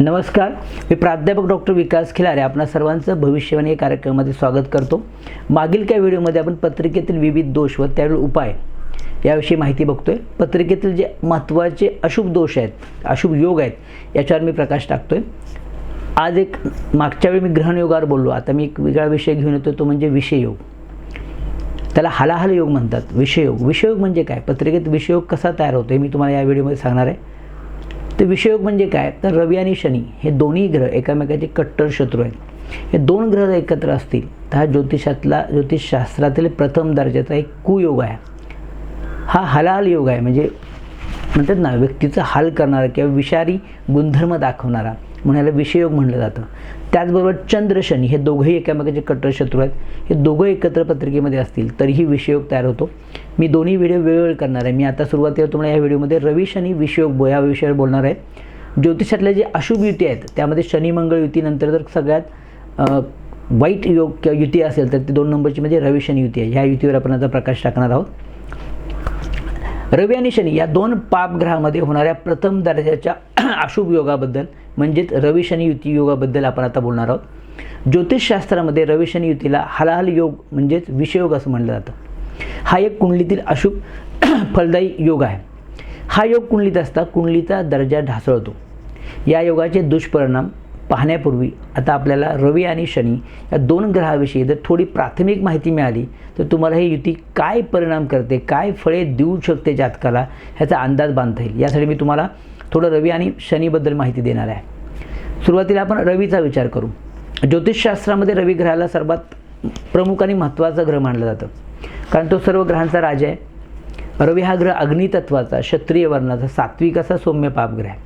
नमस्कार. मी प्राध्यापक डॉक्टर विकास खिलारे आपणा सर्वांचं भविष्यवाणी या कार्यक्रमामध्ये स्वागत करतो. मागील काही व्हिडिओमध्ये आपण पत्रिकेतील विविध दोष व त्यावेळी उपाय याविषयी माहिती बघतोय. पत्रिकेतील जे महत्त्वाचे अशुभ दोष आहेत अशुभ योग आहेत याच्यावर मी प्रकाश टाकतोय. आज एक मागच्या वेळी मी ग्रहणयोगावर बोललो. आता मी एक वेगळा विषय घेऊन येतो तो म्हणजे विषययोग. त्याला हलाहल योग म्हणतात. विषयोग विषयोग म्हणजे काय? पत्रिकेत विषयोग कसा तयार होतो हे मी तुम्हाला या व्हिडिओमध्ये सांगणार आहे. तर विषयोग म्हणजे काय? तर रवी आणि शनी हे दोन्ही ग्रह एकामेकाचे कट्टर शत्रू आहेत. हे दोन ग्रह जर एकत्र असतील तर हा ज्योतिषातला ज्योतिषशास्त्रातील प्रथम दर्जाचा एक कुयोग आहे. हा हलाल योग आहे. म्हणजे म्हणतात ना व्यक्तीचं हाल करणारा किंवा विषारी गुणधर्म दाखवणारा म्हणून याला विषयोग म्हटलं जातं. त्याचबरोबर चंद्र शनी हे दोघंही एकामेकाचे कट्टर शत्रू आहेत. हे दोघं एकत्र पत्रिकेमध्ये असतील तरीही विषयोग तयार होतो. मी दोन्ही व्हिडिओ वेगवेगळे करणार आहे. मी आता सुरुवातीला तुम्हाला या व्हिडिओमध्ये रवी शनी विषयोग बो या विषयावर बोलणार आहे. ज्योतिषातल्या जे अशुभ युती आहेत त्यामध्ये शनी मंगळ युतीनंतर जर सगळ्यात वाईट योग किंवा युती असेल तर ती दोन नंबरची म्हणजे रवी शनी युती आहे. ह्या युतीवर आपण आता प्रकाश टाकणार आहोत. रवी आणि शनी या दोन पापग्रहामध्ये होणाऱ्या प्रथम दर्जाच्या अशुभ योगाबद्दल म्हणजेच रवी शनी युती योगाबद्दल आपण आता बोलणार आहोत. ज्योतिषशास्त्रामध्ये रवी शनी युतीला हलाहल योग म्हणजेच विषयोग असं म्हटलं जातं. हा एक कुंडलीतील अशुभ फलदायी योग आहे. हा योग कुंडलीत असता कुंडलीचा दर्जा ढासळतो. या योगाचे दुष्परिणाम पाहण्यापूर्वी आता आपल्याला रवी आणि शनी या दोन ग्रहाविषयी जर थोडी प्राथमिक माहिती मिळाली तर तुम्हाला ही युती काय परिणाम करते काय फळे देऊ शकते जातकाला ह्याचा अंदाज बांधता येईल. यासाठी मी तुम्हाला थोडं रवी आणि शनीबद्दल माहिती देणार आहे. सुरुवातीला आपण रवीचा विचार करू. ज्योतिषशास्त्रामध्ये रवी ग्रहाला सर्वात प्रमुख आणि महत्त्वाचा ग्रह मानलं जातं. कारण तो सर्व ग्रहांचा राजा आहे. रवी हा ग्रह अग्नितत्वाचा क्षत्रिय वर्णाचा सात्विक असा सौम्य पापग्रह आहे.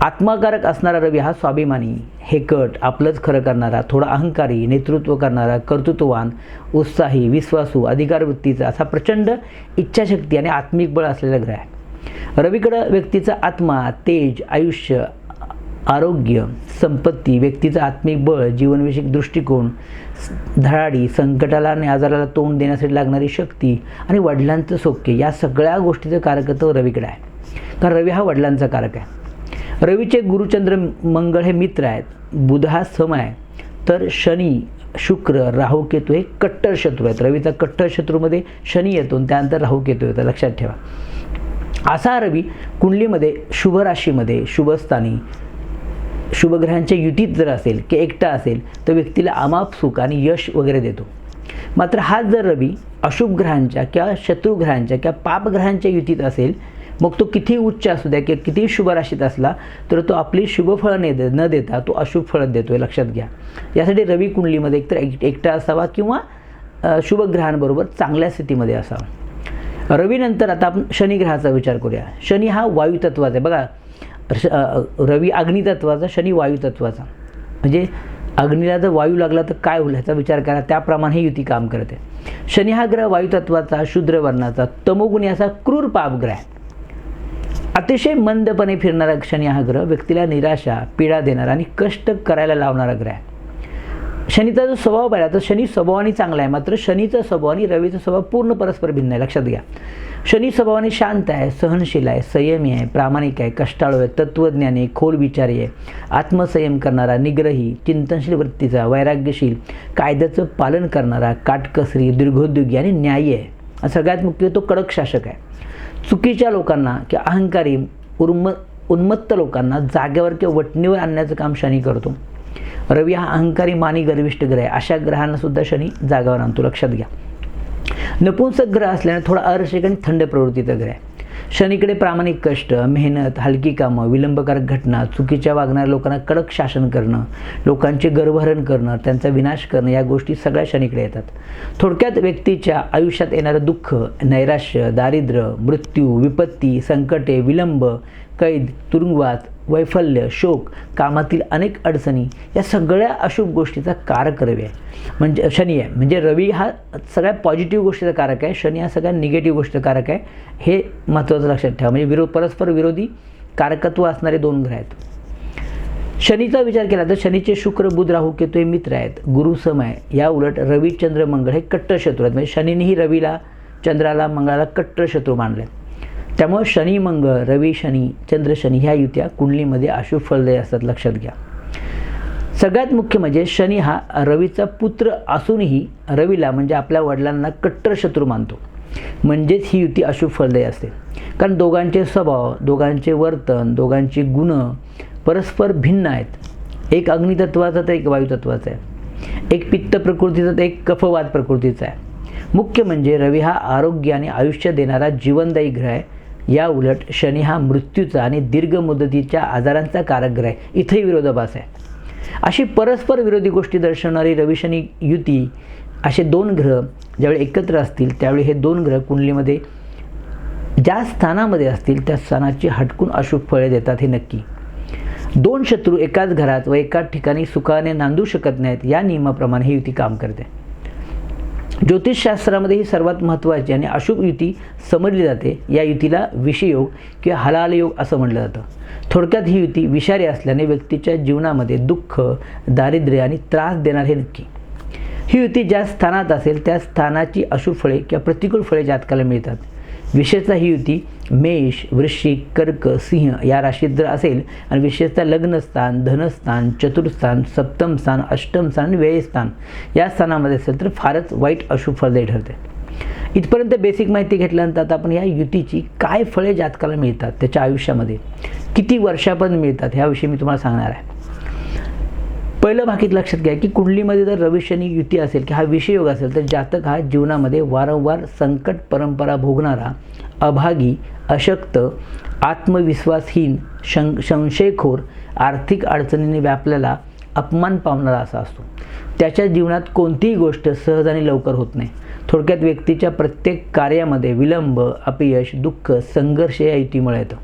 आत्माकारक असणारा रवी हा स्वाभिमानी हेकट आपलंच खरं करणारा थोडा अहंकारी नेतृत्व करणारा कर्तृत्ववान उत्साही विश्वासू अधिकारवृत्तीचा असा प्रचंड इच्छाशक्ती आणि आत्मिक बळ असलेला ग्रह आहे. रवीकडं व्यक्तीचा आत्मा तेज आयुष्य आरोग्य संपत्ती व्यक्तीचं आत्मिक बळ जीवनविषयक दृष्टिकोन धडाडी संकटाला आणि आजाराला तोंड देण्यासाठी लागणारी शक्ती आणि वडिलांचं सौख्य या सगळ्या गोष्टीचं कारकत्व रवीकडे आहे. कारण रवी हा वडिलांचा कारक आहे. रवीचे गुरुचंद्र मंगळ हे मित्र आहेत. बुध हा सम आहे. तर शनी शुक्र राहू केतू हे कट्टर शत्रू आहेत. रवीचा कट्टर शत्रूमध्ये शनी येतो आणि त्यानंतर राहू केतू येतो. लक्षात ठेवा. असा रवी कुंडलीमध्ये शुभ राशीमध्ये शुभस्थानी शुभग्रहांच्या युतीत जर असेल की एकटा असेल तर व्यक्तीला अमाप सुख आणि यश वगैरे देतो. मात्र हाच जर रवी अशुभ ग्रहांच्या किंवा शत्रुग्रहांच्या किंवा पापग्रहांच्या युतीत असेल मग तो किती उच्च असू द्या किंवा किती शुभ राशीत असला तर तो आपली शुभफळं न दे न देता तो अशुभ फळं देतो लक्षात घ्या. यासाठी रवी कुंडलीमध्ये एकतर एक एकटा असावा किंवा शुभग्रहांबरोबर चांगल्या स्थितीमध्ये असावा. रवीनंतर आता आपण शनिग्रहाचा विचार करूया. शनी हा वायुतत्वाचा आहे. बघा श- रवी अग्नितत्वाचा शनी वायुतत्वाचा म्हणजे अग्नीला जर वायू लागला तर काय होईल ह्याचा विचार करा. त्याप्रमाणे ही युती काम करते. शनी हा ग्रह वायुतत्वाचा शूद्र वर्णाचा तमोगुणी असा क्रूर पापग्रह आहे. अतिशय मंदपणे फिरणारा शनी हा ग्रह व्यक्तीला निराशा पीडा देणारा आणि कष्ट करायला लावणारा ग्रह आहे. शनीचा जो स्वभाव पाहिला तर शनी स्वभावाने चांगला आहे. मात्र शनीचा स्वभाव आणि रवीचा स्वभाव पूर्ण परस्पर भिन्न आहे. लक्षात घ्या. शनी स्वभावाने शांत आहे सहनशील आहे संयमी आहे प्रामाणिक आहे कष्टाळू आहे तत्त्वज्ञानी खोल विचारी आहे. आत्मसंयम करणारा निग्रही चिंतनशील वृत्तीचा वैराग्यशील कायद्याचं पालन करणारा काटकसरी दीर्घोद्योगी आणि न्यायी आहे. सगळ्यात मुख्य तो कडक शासक आहे. चुकीच्या लोकांना किंवा अहंकारी उर्म उन्मत्त लोकांना जागेवर किंवा वटणीवर आणण्याचं काम शनी करतो. रवी हा अहंकारी मानी गर्विष्ठ ग्रह आहे. अशा ग्रहांनासुद्धा शनी जागावर आणतो. लक्षात घ्या. नपुंसक ग्रह असल्याने थोडा अरसिक आणि थंड प्रवृत्तीचा ग्रह आहे. शनीकडे प्रामाणिक कष्ट मेहनत हलकी कामं विलंबकारक घटना चुकीच्या वागणाऱ्या लोकांना कडक शासन करणं लोकांचे गर्भहरण करणं त्यांचा विनाश करणं या गोष्टी सगळ्या शनीकडे येतात. थोडक्यात व्यक्तीच्या आयुष्यात येणारं दुःख नैराश्य दारिद्र्य मृत्यू विपत्ती संकटे विलंब कैद तुरुंगवात वैफल्य शोक कामातील अनेक अडचणी या सगळ्या अशुभ गोष्टीचा कारक रवी आहे. म्हणजे शनी आहे. म्हणजे रवी हा सगळ्या पॉझिटिव्ह गोष्टीचा कारक आहे. शनी हा सगळ्या निगेटिव्ह गोष्टीचा कारक आहे. हे महत्त्वाचं लक्षात ठेवा. म्हणजे विरोध परस्पर विरोधी कारकत्व असणारे दोन ग्रह आहेत. शनीचा विचार केला तर शनीचे शुक्र बुध राहू केतू हे मित्र आहेत. गुरु सम आहे. या उलट रवी चंद्र मंगळ हे कट्टर शत्रू आहेत. म्हणजे शनीनेही रवीला चंद्राला मंगळाला कट्टर शत्रू मानले त्यामुळे शनी मंगळ रवी शनी चंद्र शनी ह्या युत्या कुंडलीमध्ये अशुभ फलदायी असतात लक्षात घ्या. सगळ्यात मुख्य म्हणजे शनी हा रवीचा पुत्र असूनही रवीला म्हणजे आपल्या वडिलांना कट्टर शत्रू मानतो. म्हणजेच ही युती अशुभ फलदायी असते. कारण दोघांचे स्वभाव दोघांचे वर्तन दोघांची गुण परस्पर भिन्न आहेत. एक अग्नितत्वाचा तर एक वायुतत्वाचा आहे. एक पित्त प्रकृतीचा तर एक कफवाद प्रकृतीचा आहे. मुख्य म्हणजे रवी हा आरोग्य आणि आयुष्य देणारा जीवनदायी ग्रह आहे. या उलट शनी हा मृत्यूचा आणि दीर्घ मुदतीच्या आजारांचा कारकग्रह आहे. इथेही विरोधाभास आहे. अशी परस्पर विरोधी गोष्टी दर्शवणारी रवी शनी युती असे दोन ग्रह ज्यावेळी एकत्र असतील त्यावेळी हे दोन ग्रह कुंडलीमध्ये ज्या स्थानामध्ये असतील त्या स्थानाची हटकून अशुभ फळे देतात हे नक्की. दोन शत्रू एकाच घरात व एकाच ठिकाणी सुखाने नांदू शकत नाहीत या नियमाप्रमाणे ही युती काम करते. ज्योतिषशास्त्रामध्ये ही सर्वात महत्त्वाची आणि अशुभ युती समजली जाते. या युतीला विषयोग किंवा हलाल योग असं म्हटलं जातं. थोडक्यात ही युती विषारी असल्याने व्यक्तीच्या जीवनामध्ये दुःख दारिद्र्य आणि त्रास देणार हे नक्की. ही युती ज्या स्थानात असेल त्या स्थानाची अशुभ फळे किंवा प्रतिकूल फळे जातकाला मिळतात. विशेषतः ही युती मेष वृश्चिक कर्क सिंह या राशीत जर असेल आणि विशेषतः लग्नस्थान धनस्थान चतुर्थस्थान सप्तम स्थान अष्टम स्थान व्ययस्थान या स्थानामध्ये असेल तर फारच वाईट अशुभ फळदायी ठरते. इथपर्यंत बेसिक माहिती घेतल्यानंतर आता आपण या युतीची काय फळे जातकाला मिळतात त्याच्या आयुष्यामध्ये किती वर्षापर्यंत मिळतात ह्याविषयी मी तुम्हाला सांगणार आहे. पहिलं भाकीत लक्षात घ्या की कुंडलीमध्ये जर रवी शनी युती असेल की हा विषयोग असेल तर जातक हा जीवनामध्ये वारंवार संकट परंपरा भोगणारा अभागी अशक्त आत्मविश्वासहीन शं संशयखोर आर्थिक अडचणीने व्यापलेला अपमान पावणारा असा असतो. त्याच्या जीवनात कोणतीही गोष्ट सहज आणि लवकर होत नाही. थोडक्यात व्यक्तीच्या प्रत्येक कार्यामध्ये विलंब अपयश दुःख संघर्ष या युतीमुळे येतं.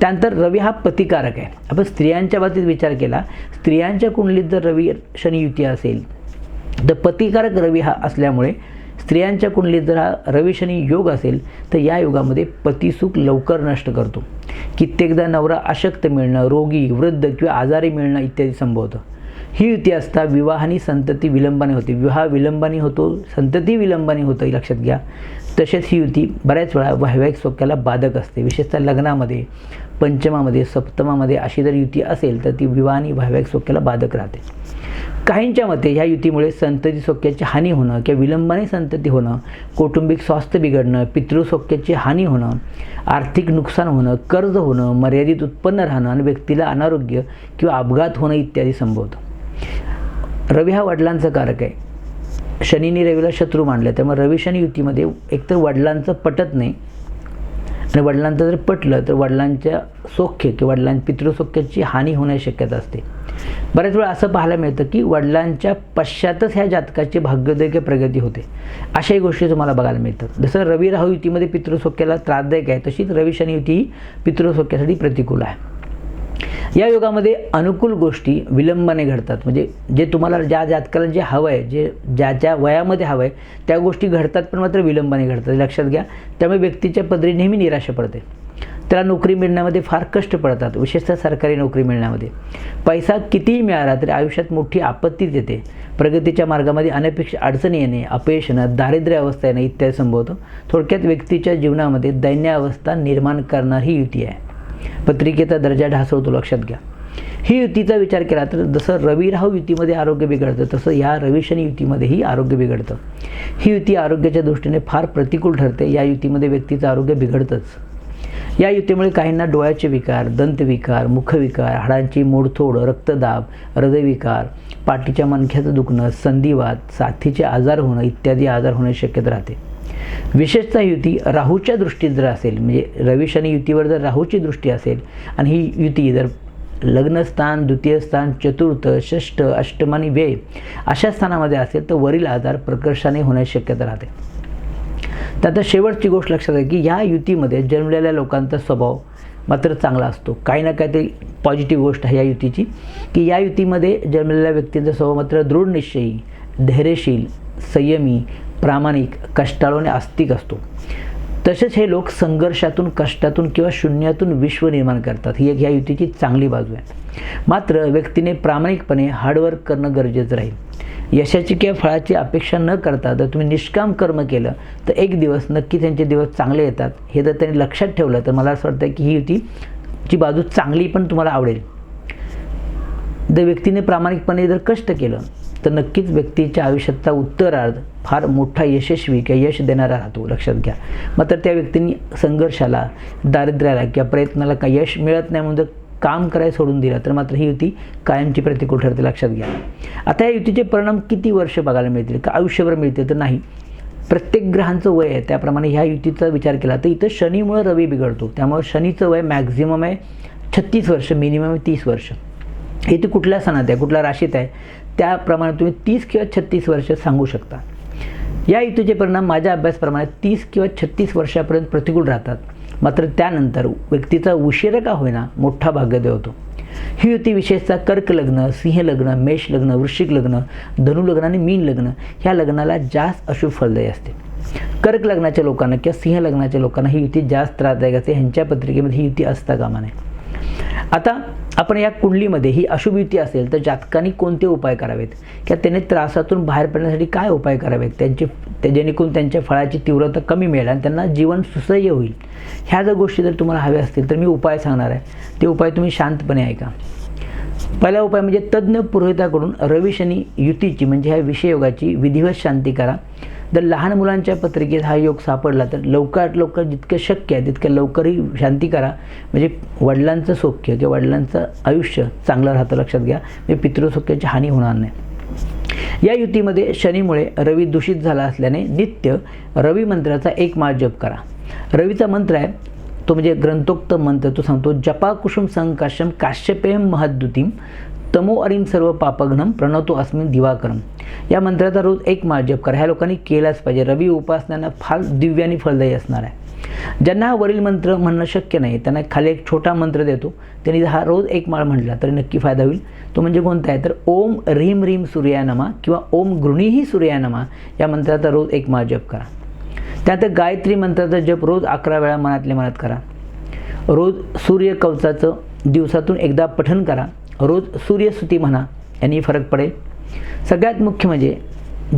त्यानंतर रवी हा प्रतिकारक आहे. आपण स्त्रियांच्या बाबतीत विचार केला स्त्रियांच्या कुंडलीत जर रवी शनी युती असेल तर प्रतिकारक रवी हा असल्यामुळे स्त्रियांच्या कुंडलीत जर हा रवी शनी योग असेल तर या योगामध्ये पतिसुख लवकर नष्ट करतो. कित्येकदा नवरा अशक्त मिळणं रोगी वृद्ध किंवा आजारी मिळणं इत्यादी संभवतं. ही युती असता विवाहानी संतती विलंबाने होते. विवाह विलंबाने होतो संतती विलंबाने होतं लक्षात घ्या. तसेच ही युती बऱ्याच वेळा वैवाहिक सौख्याला बाधक असते. विशेषतः लग्नामध्ये पंचमामध्ये सप्तमामध्ये अशी जर युती असेल तर ती विवाह आणि वैवाहिक सौख्याला बाधक राहते. काहींच्या मते ह्या युतीमुळे संतती सौख्याची हानी होणं किंवा विलंबाने संतती होणं कौटुंबिक स्वास्थ्य बिघडणं पितृसौख्याची हानी होणं आर्थिक नुकसान होणं कर्ज होणं मर्यादित उत्पन्न राहणं आणि व्यक्तीला अनारोग्य किंवा अपघात होणं इत्यादी संभवतं. रवी हा वडिलांचा कारक आहे. शनीने रवीला शत्रू मानलं. त्यामुळे रवी शनी युतीमध्ये एकतर वडिलांचं पटत नाही. आणि वडिलांचं जर पटलं तर वडिलांच्या सौख्य किंवा वडिलां पितृसौख्याची हानी होण्याची शक्यता असते. बऱ्याच वेळा असं पाहायला मिळतं की वडिलांच्या पश्चातच ह्या जातकाची भाग्योदय प्रगती होते. अशाही गोष्टी तुम्हाला बघायला मिळतात. जसं रवी राहू युतीमध्ये पितृसौख्याला त्रासदायक आहे तशीच रवी शनी युती ही पितृसौख्यासाठी प्रतिकूल आहे. या युगामध्ये अनुकूल गोष्टी विलंबाने घडतात. म्हणजे जे तुम्हाला ज्या जातकाला जे हवं आहे जे ज्या ज्या वयामध्ये हवं आहे त्या गोष्टी घडतात पण मात्र विलंबाने घडतात. लक्षात घ्या. त्यामुळे व्यक्तीच्या पदरी नेहमी निराशा पडते. त्याला नोकरी मिळण्यामध्ये फार कष्ट पडतात विशेषतः सरकारी नोकरी मिळण्यामध्ये. पैसा कितीही मिळाला तरी आयुष्यात मोठी आपत्तीच येते प्रगतीच्या मार्गामध्ये अनपेक्षित अडचणी येणे अपयश येणं दारिद्र्य अवस्था येणे इत्यादी संभवतं. थोडक्यात व्यक्तीच्या जीवनामध्ये दैन्य अवस्था निर्माण करणारी युती आहे. पत्रिकेचा दर्जा ढासळतो लक्षात घ्या. ही युतीचा विचार केला तर जसं रवी राहू युतीमध्ये आरोग्य बिघडतं तसं या रविशनी युतीमध्येही आरोग्य बिघडतं. ही युती आरोग्याच्या दृष्टीने फार प्रतिकूल ठरते. या युतीमध्ये व्यक्तीचं आरोग्य बिघडतंच. या युतीमुळे काहींना डोळ्याचे विकार दंतविकार मुखविकार हाडांची मोडथोड रक्तदाब हृदयविकार पाठीच्या मनख्याचं दुखणं संधिवात साथीचे आजार होणं इत्यादी आजार होण्याची शक्यता राहते. विशेषतः युती राहूच्या दृष्टीत जर असेल म्हणजे रवी शनी युतीवर जर राहूची दृष्टी असेल आणि ही युती जर लग्नस्थान द्वितीय स्थान चतुर्थ षष्ठ अष्टम आणि व्यय अशा स्थानामध्ये असेल तर वरील आजार प्रकर्षाने होण्याची शक्यता राहते. तर आता शेवटची गोष्ट लक्षात आहे की या युतीमध्ये जन्मलेल्या लोकांचा स्वभाव मात्र चांगला असतो. काही ना काही तरी पॉझिटिव्ह गोष्ट आहे या युतीची की या युतीमध्ये जन्मलेल्या व्यक्तींचा स्वभाव मात्र दृढ निश्चयी धैर्यशील संयमी प्रामाणिक कष्टाळू आणि आस्तिक असतो. तसेच हे लोक संघर्षातून कष्टातून किंवा शून्यातून विश्व निर्माण करतात. ही एक ह्या युतीची चांगली बाजू आहे. मात्र व्यक्तीने प्रामाणिकपणे हार्डवर्क करणं गरजेचं राहील. यशाची किंवा फळाची अपेक्षा न करता जर तुम्ही निष्काम कर्म केलं तर एक दिवस नक्की त्यांचे दिवस चांगले येतात. हे जर त्यांनी लक्षात ठेवलं तर मला असं वाटतं की ही युती ची बाजू चांगली पण तुम्हाला आवडेल. जर व्यक्तीने प्रामाणिकपणे जर कष्ट केलं तर नक्कीच व्यक्तीच्या आयुष्याचा उत्तरार्ध फार मोठा यशस्वी किंवा यश देणारा राहतो लक्षात घ्या. मात्र त्या व्यक्तींनी संघर्षाला दारिद्र्याला किंवा प्रयत्नाला काही यश मिळत नाही म्हणून काम करायला सोडून दिलं तर मात्र ही युती कायमची प्रतिकूल ठरते लक्षात घ्या. आता या युतीचे परिणाम किती वर्ष बघायला मिळतील? का आयुष्यभर मिळतील तर नाही. प्रत्येक ग्रहांचं वय आहे त्याप्रमाणे ह्या युतीचा विचार केला तर इथं शनीमुळे रवी बिघडतो. त्यामुळे शनीचं वय मॅक्झिमम आहे छत्तीस वर्ष मिनिमम आहे तीस वर्ष. हे ते कुठल्या सणात आहे कुठल्या राशीत आहे त्याप्रमाणे तुम्ही तीस किंवा छत्तीस वर्ष सांगू शकता. या युतीचे परिणाम माझ्या अभ्यासप्रमाणे तीस किंवा छत्तीस वर्षापर्यंत प्रतिकूल राहतात. मात्र त्यानंतर व्यक्तीचा उशीर का होईना मोठा भाग्यदेव होतो. ही युती विशेषतः कर्क लग्न सिंह लग्न मेष लग्न वृश्चिक लग्न धनु लग्न आणि मीन लग्न ह्या लग्नाला जास्त अशुभ फलदायी असते. कर्क लग्नाच्या लोकांना किंवा सिंह लग्नाच्या लोकांना ही युती जास्त त्रासदायक असते. ह्यांच्या पत्रिकेमध्ये ही युती असता कामा नये. आता आपण या कुंडलीमध्ये ही अशुभ युती असेल तर जातकांनी कोणते उपाय करावेत? किंवा त्याने त्रासातून बाहेर पडण्यासाठी काय उपाय करावेत? त्यांचे ते जेणेकरून त्यांच्या फळाची तीव्रता कमी मिळेल आणि त्यांना जीवन सुसह्य होईल. ह्या जर गोष्टी जर तुम्हाला हव्या असतील तर मी उपाय सांगणार आहे. ते उपाय तुम्ही शांतपणे ऐका. पहिला उपाय म्हणजे तज्ज्ञ पुरोहिताकडून रविशनी युतीची म्हणजे ह्या विषययोगाची विधिवत शांती करा. जर लहान मुलांच्या पत्रिकेत हा योग सापडला तर लवकरात लवकर जितकं शक्य आहे तितक्या लवकरही शांती करा. म्हणजे वडिलांचं सौख्य किंवा वडिलांचं आयुष्य चांगलं राहतं लक्षात घ्या. म्हणजे पितृसौख्याची हानी होणार नाही. या युतीमध्ये शनीमुळे रवी दूषित झाला असल्याने नित्य रवी मंत्राचा एक माळ जप करा. रवीचा मंत्र आहे तो म्हणजे ग्रंथोक्त मंत्र. तो सांगतो जपा कुसुम संकाशम काश्यपेम महद्युतीम तमो अरिम सर्व पापघ्नम प्रणवतो अस्मिन दिवाकरम या मंत्राचा रोज एक माळ जप करा. ह्या लोकांनी केलाच पाहिजे. रवी उपासनांना फार दिव्याने फलदायी असणार आहे. ज्यांना हा वरील मंत्र म्हणणं शक्य नाही त्यांना खाली एक छोटा मंत्र देतो. त्यांनी हा रोज एक माळ म्हटला तरी नक्की फायदा होईल. तो म्हणजे कोणता आहे? तर ओम रीम रीम सूर्यानमा किंवा ओम गृणीही सूर्यानमा या मंत्राचा रोज एक माळ जप करा. त्यानंतर गायत्री मंत्राचा जप रोज अकरा वेळा मनातल्या मनात करा. रोज सूर्य कवचाचं दिवसातून एकदा पठन करा. रोज सूर्यस्तुती म्हणा यांनी फरक पडेल. सगळ्यात मुख्य म्हणजे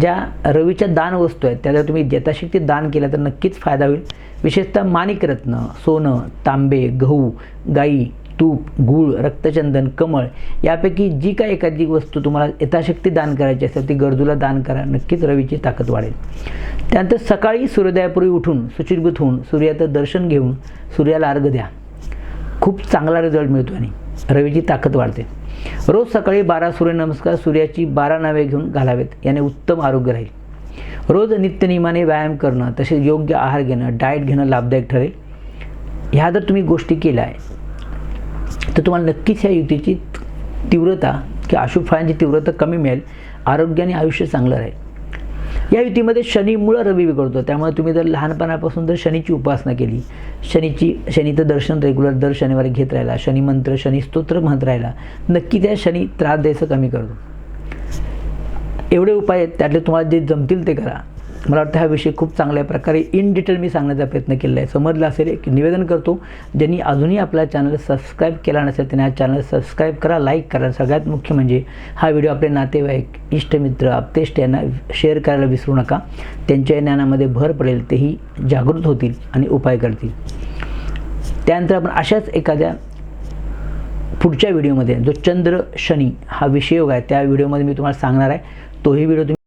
ज्या रवीच्या दान वस्तू आहेत त्या जर तुम्ही यथाशक्ती दान केला तर नक्कीच फायदा होईल. विशेषतः माणिकरत्न सोनं तांबे गहू गाई तूप गूळ रक्तचंदन कमळ यापैकी जी काय एखादी वस्तू तुम्हाला यथाशक्ती दान करायची असेल ती गरजूला दान करा नक्कीच रवीची ताकद वाढेल. त्यानंतर सकाळी सूर्योदयापूर्वी उठून सुचिरभूत होऊन सूर्याचं दर्शन घेऊन सूर्याला अर्घ द्या. खूप चांगला रिझल्ट मिळतो आणि. रवीची ताकद वाढते. रोज सकाळी बारा सूर्यनमस्कार सूर्याची बारा नावे घेऊन घालावेत याने उत्तम आरोग्य राहील. रोज नित्यनियमाने व्यायाम करणं तसेच योग्य आहार घेणं डाएट घेणं लाभदायक ठरेल. ह्या जर तुम्ही गोष्टी केल्या आहे तर तुम्हाला नक्कीच ह्या युतीची तीव्रता किंवा अशुभ फळांची तीव्रता कमी मिळेल आरोग्य आणि आयुष्य चांगलं राहील. या युतीमध्ये शनीमुळं रवी बिघडतो. त्यामुळे तुम्ही जर लहानपणापासून जर शनीची उपासना केली शनीची शनीचं दर्शन रेग्युलर दर शनिवारी घेत राहिला शनी मंत्र शनी स्तोत्र म्हणत राहिला नक्की त्या शनी त्रास द्यायचं कमी करतो. एवढे उपाय आहेत त्यातले तुम्हाला जे जमतील ते करा. मला वाटतं हा विषय खूप चांगल्या प्रकारे इन डिटेल मी सांगण्याचा प्रयत्न केला आहे. समजलं असेल एक निवेदन करतो ज्यांनी अजूनही आपला चॅनल सबस्क्राईब केला नसेल त्यांनी हा चॅनल सबस्क्राईब करा लाईक करा. सगळ्यात मुख्य म्हणजे हा व्हिडिओ आपले नातेवाईक इष्टमित्र आपतेष्ट यांना शेअर करायला विसरू नका. त्यांच्या ज्ञानामध्ये भर पडेल तेही जागृत होतील आणि उपाय करतील. त्यानंतर आपण अशाच एखाद्या पुढच्या व्हिडिओमध्ये जो चंद्र शनी हा विषय योग आहे त्या व्हिडिओमध्ये मी तुम्हाला सांगणार आहे. तोही व्हिडिओ तुम्ही